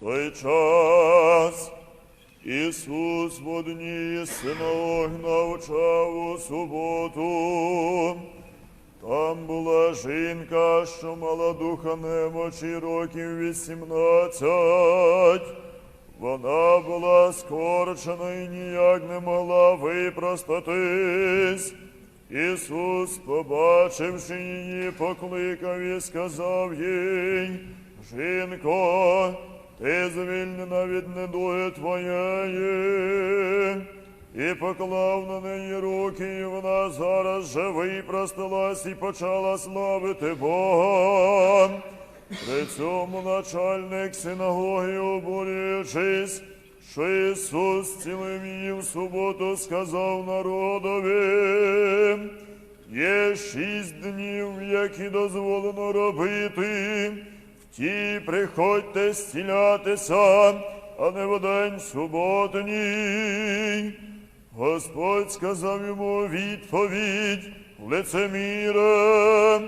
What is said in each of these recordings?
той час Ісус в одній синагогі навчав у суботу. Там була жінка, що мала духа немочі років вісімнадцять. Вона була скорчена і ніяк не могла випростатись. Ісус, побачивши її, покликав і сказав їй, Жінко, ти звільнена від недуги твоєї. І поклав на неї руки, і вона зараз же випросталась і почала славити Бога. При цьому начальник синагоги, обурюючись, що Ісус цілив її в суботу, сказав народові, є шість днів, які дозволено робити, ті приходьте стілятися, а не в день суботній. Господь сказав йому відповідь, лицеміре,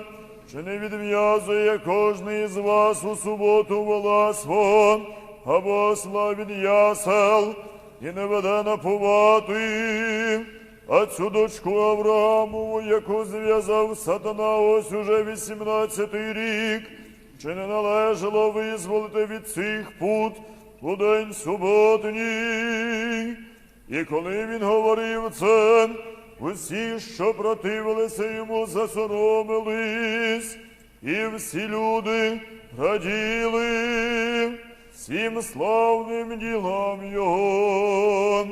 чи не відв'язує кожний із вас у суботу вола свого, або осла від ясел, і не веде напувати, а цю дочку Авраамову, яку зв'язав сатана ось уже вісімнадцятий рік, чи не належало визволити від цих пут у день суботній? І коли він говорив це, усі, що противилися йому, засоромились, і всі люди раділи всім славним ділам Його.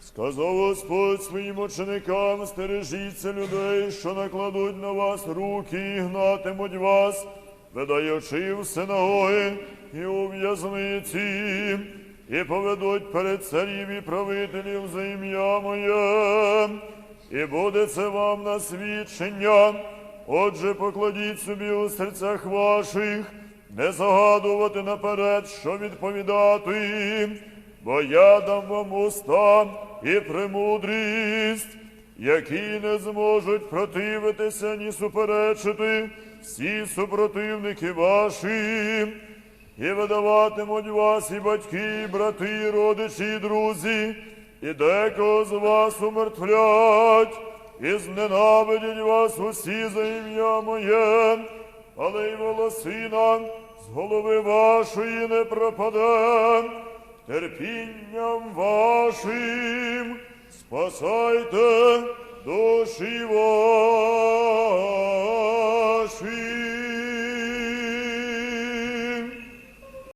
Сказав Господь своїм ученикам, стережіться людей, що накладуть на вас руки і гнатимуть вас, видаючи в синагоги і у в'язниці, і поведуть перед царів і правителів за ім'я моє, і буде це вам на свідчення. Отже, покладіть собі у серцях ваших, не загадувати наперед, що відповідати, бо я дам вам уста і премудрість, які не зможуть противитися ні суперечити всі супротивники ваші, і видаватимуть вас і батьки, і брати, і родичі, і друзі, і декого з вас умертвлять, і зненавидять вас усі за ім'я моє, але й волосина з голови вашої не пропаде, терпінням вашим спасайте душі ваші.